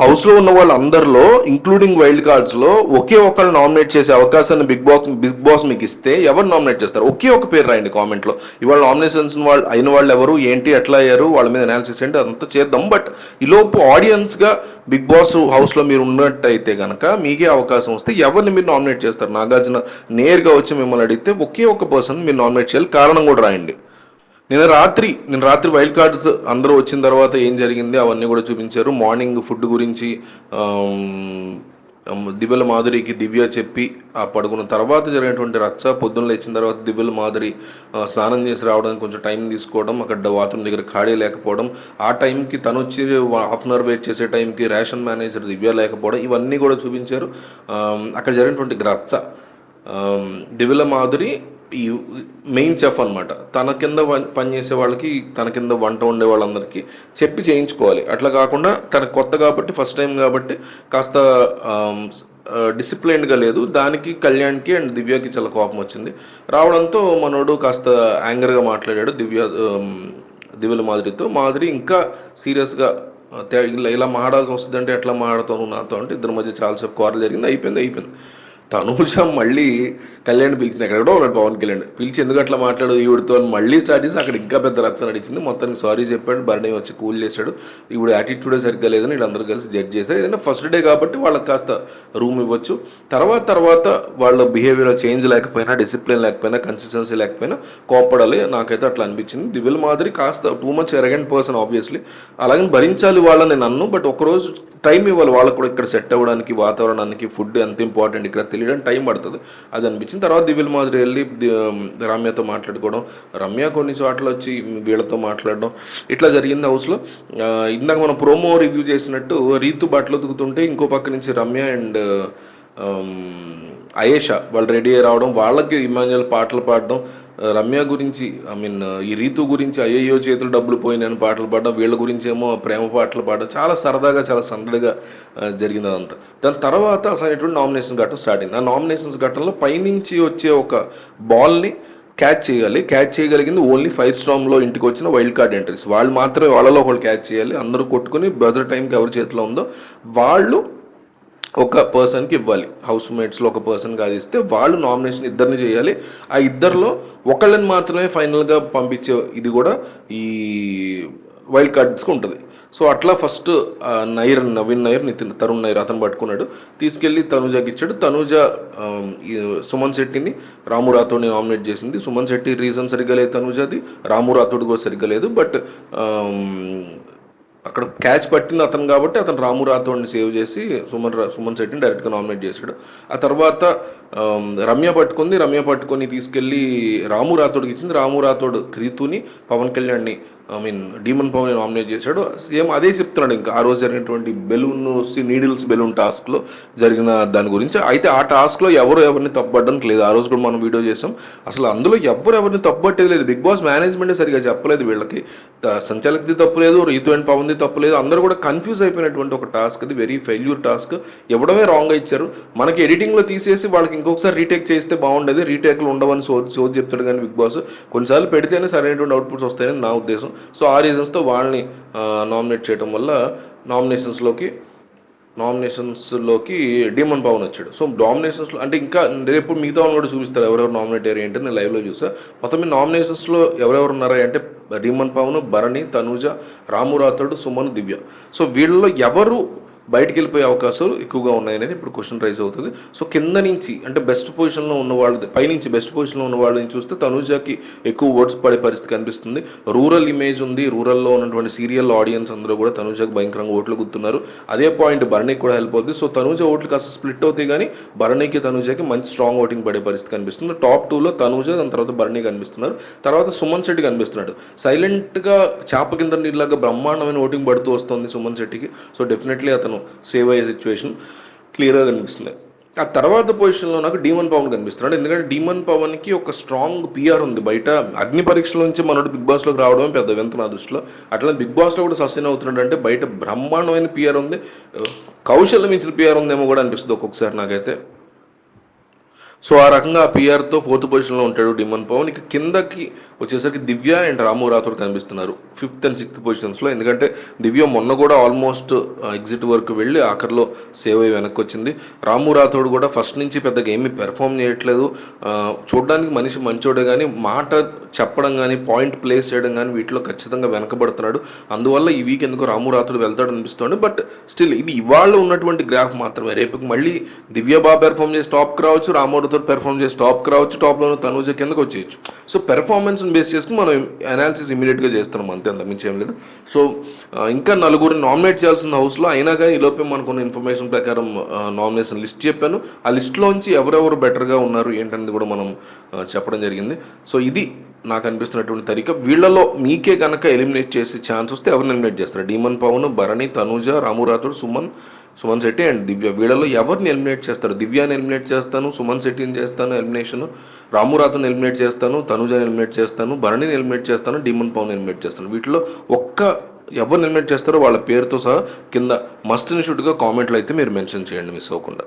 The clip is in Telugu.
హౌస్లో ఉన్న వాళ్ళందరిలో ఇంక్లూడింగ్ వైల్డ్ కార్డ్స్లో ఒకే ఒకళ్ళు నామినేట్ చేసే అవకాశాన్ని బిగ్ బాస్ బిగ్ బాస్ మీకు ఇస్తే ఎవరు నామినేట్ చేస్తారు? ఒకే ఒక పేరు రాయండి కామెంట్లో ఇవాళ నామినేషన్స్ వాళ్ళు అయిన వాళ్ళు ఎవరు ఏంటి ఎట్లా అయ్యారు వాళ్ళ మీద అనాలిసిస్ ఏంటి అదంతా చేద్దాం. బట్ ఈలోపు ఆడియన్స్గా బిగ్ బాస్ హౌస్లో మీరు ఉన్నట్టయితే కనుక మీకే అవకాశం వస్తే ఎవరిని మీరు నామినేట్ చేస్తారు? నాగార్జున నేరుగా వచ్చి మిమ్మల్ని అడిగితే ఒకే ఒక పర్సన్ మీరు నామినేట్ చేయాలి. కారణం కూడా రాయండి. నిన్న రాత్రి నేను రాత్రి వైల్డ్ కార్డ్స్ అందరూ వచ్చిన తర్వాత ఏం జరిగింది అవన్నీ కూడా చూపించారు. మార్నింగ్ ఫుడ్ గురించి దివ్యల మాధురికి దివ్య చెప్పి ఆ పడుకున్న తర్వాత జరిగినటువంటి రచ్చ పొద్దున్న లేచిన తర్వాత దివ్యల మాధురి స్నానం చేసి రావడానికి కొంచెం టైం తీసుకోవడం అక్కడ బాత్రూమ్ దగ్గర ఖాళీ లేకపోవడం ఆ టైంకి తను వచ్చి హాఫ్ అన్ అవర్ వెయిట్ చేసే టైంకి రేషన్ మేనేజర్ దివ్య లేకపోవడం ఇవన్నీ కూడా చూపించారు. అక్కడ జరిగినటువంటి రచ్చ దివ్యల మాధురి ఈ మెయిన్ చెఫ్ అనమాట తన కింద పనిచేసే వాళ్ళకి తన కింద వంట వండే వాళ్ళందరికీ చెప్పి చేయించుకోవాలి. అట్లా కాకుండా తన కొత్త కాబట్టి ఫస్ట్ టైం కాబట్టి కాస్త డిసిప్లైన్డ్గా లేదు. దానికి కళ్యాణ్కి అండ్ దివ్యకి చాలా కోపం వచ్చింది. రావడంతో మనోడు కాస్త యాంగర్గా మాట్లాడాడు. దివ్య దివ్యల మాదిరితో. మాదిరి ఇంకా సీరియస్గా ఇలా మాడాల్సి వస్తుందంటే ఎట్లా మాడతాను నాతో అంటే ఇద్దరి మధ్య చాలాసేపు కోరలు జరిగింది. అయిపోయింది అయిపోయింది. తనూజ మళ్ళీ కళ్యాణ్ పిలిచింది ఎక్కడో ఉన్నాడు పవన్ కళ్యాణ్. పిలిచి ఎందుకు అట్లా మాట్లాడు? ఈవిడితో మళ్ళీ స్టార్ట్ చేసి అక్కడ ఇంకా పెద్ద రచ్చ నడిచింది. మొత్తానికి సారీ చెప్పాడు. బర్త్డే వచ్చి కూల్ చేశాడు. ఇప్పుడు యాటిట్యూడే సరిగ్గా లేదని వీళ్ళందరూ కలిసి జడ్జ్ చేశారు. ఏదైనా ఫస్ట్ డే కాబట్టి వాళ్ళకి కాస్త రూమ్ ఇవ్వచ్చు. తర్వాత తర్వాత వాళ్ళ బిహేవియర్ చేంజ్ లేకపోయినా డిసిప్లిన్ లేకపోయినా కన్సిస్టెన్సీ లేకపోయినా కోపడాలి నాకైతే అట్లా అనిపించింది. దివిల్ మాదిరి కాస్త too much arrogant person obviously అలాగే భరించాలి వాళ్ళని నేను అన్ను బట్ ఒకరోజు టైం ఇవ్వాలి. వాళ్ళకు కూడా ఇక్కడ సెట్ అవ్వడానికి వాతావరణానికి ఫుడ్ ఎంత ఇంపార్టెంట్ ఇక్కడ తెలియడానికి టైం పడుతుంది. అది అనిపించింది. తర్వాత దివిల్ మాదిరి వెళ్ళి రమ్యతో మాట్లాడుకోవడం. రమ్య కొన్ని చోట్ల వచ్చి వీళ్ళతో మాట్లాడడం. ఇట్లా జరిగింది హౌస్లో. ఇందాక మనం ప్రోమో రివ్యూ చేసినట్టు రీతు బట్టలు ఉతుకుతుంటే ఇంకో పక్క నుంచి రమ్య అండ్ అయేషా వాళ్ళు రెడీ అయ్యి రావడం వాళ్ళకి ఇమాన్యుల్ పాటలు పాడడం రమ్య గురించి ఐ మీన్ ఈ రీతు గురించి అయ్యయ్యో చేతులు డబ్బులు పోయినాయని పాటలు పాడడం వీళ్ళ గురించి ఏమో ప్రేమ పాటలు పాడడం చాలా సరదాగా చాలా సందడిగా జరిగింది అదంతా దాని తర్వాత అసలు ఎటువంటి నామినేషన్ ఘట్టం స్టార్ట్ అయింది. ఆ నామినేషన్స్ ఘట్టంలో పైనుంచి వచ్చే ఒక బాల్ని క్యాచ్ చేయాలి. క్యాచ్ చేయగలిగింది ఓన్లీ ఫైర్ స్టామ్లో ఇంటికి వచ్చిన వైల్డ్ కార్డ్ ఎంట్రీస్ వాళ్ళు మాత్రమే వాళ్ళలో ఒకళ్ళు క్యాచ్ చేయాలి. అందరూ కొట్టుకుని బజర్ టైంకి ఎవరి చేతిలో ఉందో వాళ్ళు ఒక పర్సన్కి ఇవ్వాలి. హౌస్ మేట్స్లో ఒక పర్సన్ కాదు ఇస్తే వాళ్ళు నామినేషన్ ఇద్దరిని చేయాలి. ఆ ఇద్దరిలో ఒకళ్ళని మాత్రమే ఫైనల్గా పంపించే ఇది కూడా ఈ వైల్డ్ కార్డ్స్కి ఉంటుంది. సో అట్లా ఫస్ట్ నైర్ నవీన్ నైర్ నితిన్ తరుణ్ నైర్ అతను పట్టుకున్నాడు. తీసుకెళ్ళి తనుజాకి ఇచ్చాడు. తనుజ సుమన్ శెట్టిని రాము రాథోడ్ని నామినేట్ చేసింది. సుమన్ శెట్టి రీజన్ సరిగ్గా లేదు తనుజాది. రాము రాథోడ్ కూడా సరిగ్గా లేదు. బట్ అక్కడ క్యాచ్ పట్టింది అతను కాబట్టి అతను రాము రాథోడ్ని సేవ్ చేసి సుమన్ సుమన్ శెట్టిని డైరెక్ట్గా నామినేట్ చేశాడు. ఆ తర్వాత రమ్య పట్టుకుంది. రమ్య పట్టుకొని తీసుకెళ్ళి రాము రాథోడ్కి ఇచ్చింది. రాము రాథోడ్ క్రీతుని పవన్ కళ్యాణ్ని I mean demon Pawan nominate చేశాడు. సేమ్ అదే చెప్తున్నాడు ఇంకా. ఆ రోజు జరిగినటువంటి బెలూన్ నీడిల్స్ బెలూన్ టాస్క్లో జరిగిన దాని గురించి. అయితే ఆ టాస్క్లో ఎవరు ఎవరిని తప్పబడ్డానికి లేదు. ఆ రోజు కూడా మనం వీడియో చేసాం. అసలు అందులో ఎవరు ఎవరిని తప్పబట్టేది లేదు. బిగ్ బాస్ మేనేజ్మెంట్ సరిగా చెప్పలేదు వీళ్ళకి. త- తప్పు తప్పులేదు రీతు అండ్ పవన్ది తప్పులేదు అందరూ కూడా కన్ఫ్యూజ్ అయిపోయినటువంటి ఒక టాస్క్ అది. వెరీ ఫెయిల్యూర్ టాస్క్ ఇవ్వడమే రాంగ్గా ఇచ్చారు. మనకి ఎడిటింగ్లో తీసేసి వాళ్ళకి ఇంకొకసారి రీటేక్ చేస్తే బాగుండేది. రీటేక్లు ఉండవని సో సోది చెప్తాడు కానీ బిగ్ బాస్. కొన్నిసార్లు పెడితేనే సరైనటువంటి అవుట్పుట్స్ వస్తాయని నా ఉద్దేశం. సో ఆ రీజన్స్తో వాళ్ళని నామినేట్ చేయడం వల్ల నామినేషన్స్లోకి నామినేషన్స్లోకి డీమన్ పవన్ వచ్చాడు. సో నామినేషన్స్లో అంటే ఇంకా రేపు మిగతా వాళ్ళు కూడా చూపిస్తారు? ఎవరెవరు నామినేట్ అయ్యారు ఏంటి నేను లైవ్లో చూసా. మొత్తం మీ నామినేషన్స్లో ఎవరెవరు ఉన్నారా అంటే డీమన్ పవన్ భరణి తనూజ రాము రాథోడ్ సుమన్ దివ్య సో వీళ్ళలో ఎవరు బయటికి వెళ్ళిపోయే అవకాశాలు ఎక్కువగా ఉన్నాయనేది ఇప్పుడు క్వశ్చన్ రైజ్ అవుతుంది. సో కింద నుంచి అంటే బెస్ట్ పొజిషన్లో ఉన్న వాళ్ళు పైనుంచి బెస్ట్ పొజిషన్లో ఉన్న వాళ్ళని చూస్తే తనుజాకి ఎక్కువ ఓట్స్ పడే పరిస్థితి కనిపిస్తుంది. రూరల్ ఇమేజ్ ఉంది. రూరల్లో ఉన్నటువంటి సీరియల్ ఆడియన్స్ అందరూ కూడా తనుజాకి భయంకరంగా ఓట్లు గుర్తున్నారు అదే పాయింట్ భరణికి కూడా హెల్ప్ అవుతుంది. సో తనుజ ఓట్లు కాస్త స్ప్లిట్ అవుతాయి కానీ భరణికి తనుజాకి మంచి స్ట్రాంగ్ ఓటింగ్ పడే పరిస్థితి కనిపిస్తుంది. టాప్ టూలో తనుజ దాని తర్వాత భరణి కనిపిస్తున్నారు. తర్వాత సుమన్ శెట్టి కనిపిస్తున్నాడు. సైలెంట్గా చేప కింద నీళ్ళగా బ్రహ్మాండమైన ఓటింగ్ పడుతూ వస్తుంది సుమన్ శెట్టికి. సో డెఫినెట్లీ అతను సేవ్ అయ్యే సిచ్యువేషన్ క్లియర్గా కనిపిస్తుంది ఆ తర్వాత పొజిషన్లో నాకు డీమన్ పవన్ కనిపిస్తున్నాడు ఎందుకంటే డీమన్ పవన్కి ఒక స్ట్రాంగ్ పిఆర్ ఉంది. బయట అగ్ని పరీక్షల నుంచి మనోడు బిగ్ బాస్లోకి రావడమే పెద్ద వింత నా దృష్టిలో. అట్లా బిగ్ బాస్లో కూడా సస్టైన్ అవుతున్నాడు అంటే బయట బ్రహ్మాండమైన పిఆర్ ఉంది. కౌశల్యం మించిన పిఆర్ ఉందేమో కూడా అనిపిస్తుంది ఒక్కొక్కసారి నాకైతే. సో ఆ రకంగా ఆ పిఆర్తో ఫోర్త్ పొజిషన్లో ఉంటాడు డిమన్ పవన్. ఇక కిందకి వచ్చేసరికి దివ్య అండ్ రాము రాథోడ్ కనిపిస్తున్నారు ఫిఫ్త్ అండ్ సిక్స్త్ పొజిషన్స్లో. ఎందుకంటే దివ్య మొన్న కూడా ఆల్మోస్ట్ ఎగ్జిట్ వరకు వెళ్ళి ఆఖరిలో సేవ్ అయ్యి వెనక్కి వచ్చింది రాము రాథోడ్ కూడా ఫస్ట్ నుంచి పెద్దగా ఏమీ పెర్ఫామ్ చేయట్లేదు. చూడడానికి మనిషి మంచోడే కానీ మాట చెప్పడం కానీ పాయింట్ ప్లేస్ చేయడం కానీ వీటిలో ఖచ్చితంగా వెనకబడుతున్నాడు. అందువల్ల ఈ వీక్ ఎందుకు రాము రాథోడ్ వెళ్తాడు అనిపిస్తుంది. బట్ స్టిల్ ఇది ఇవాళ ఉన్నటువంటి గ్రాఫ్ మాత్రమే. రేపు మళ్ళీ దివ్య బాగా పెర్ఫామ్ చేసి టాప్కి రావచ్చు రామోడితో పెర్ఫామ్ చేసి టాప్కి రావచ్చు టాప్లో తనూజ కిందకి వచ్చేయచ్చు. సో పెర్ఫార్మెన్స్ని బేస్ చేసుకుని మనం అనాలిసిస్ ఇమీడియట్గా చేస్తున్నాం అంతే అంత ఏం లేదు. సో ఇంకా నలుగురిని నామినేట్ చేయాల్సిన హౌస్లో అయినా కానీ ఈ లోపే మనకున్న ఇన్ఫర్మేషన్ ప్రకారం నామినేషన్ లిస్ట్ చెప్పాను. ఆ లిస్ట్లోంచి ఎవరెవరు బెటర్గా ఉన్నారు ఏంటనేది కూడా మనం చెప్పడం జరిగింది. సో ఇది నాకు అనిపిస్తున్నటువంటి తరిక వీళ్ళలో మీకే కనుక ఎలిమినేట్ చేసే ఛాన్స్ వస్తే ఎవరిని ఎలిమినేట్ చేస్తారు? Demon Pawan Bharani Tanuja రామురాతోడు Suman Suman Shetty and Divya. వీళ్ళలో ఎవరిని ఎలిమినేట్ చేస్తారు? దివ్యాని ఎలిమినేట్ చేస్తాను సుమన్ శెట్టిని చేస్తాను ఎలిమినేషన్ రామురాథుని ఎలిమినేట్ చేస్తాను తనూజని ఎలిమినేట్ చేస్తాను భరణిని ఎలిమినేట్ చేస్తాను డీమన్ పవన్ ఎలిమినేట్ చేస్తాను. వీటిలో ఒక్క ఎవరిని ఎలిమినేట్ చేస్తారో వాళ్ళ పేరుతో సహా కింద మస్ట్ ఇన్స్టిట్యూట్గా కామెంట్లు అయితే మీరు మెన్షన్ చేయండి మిస్ అవ్వకుండా.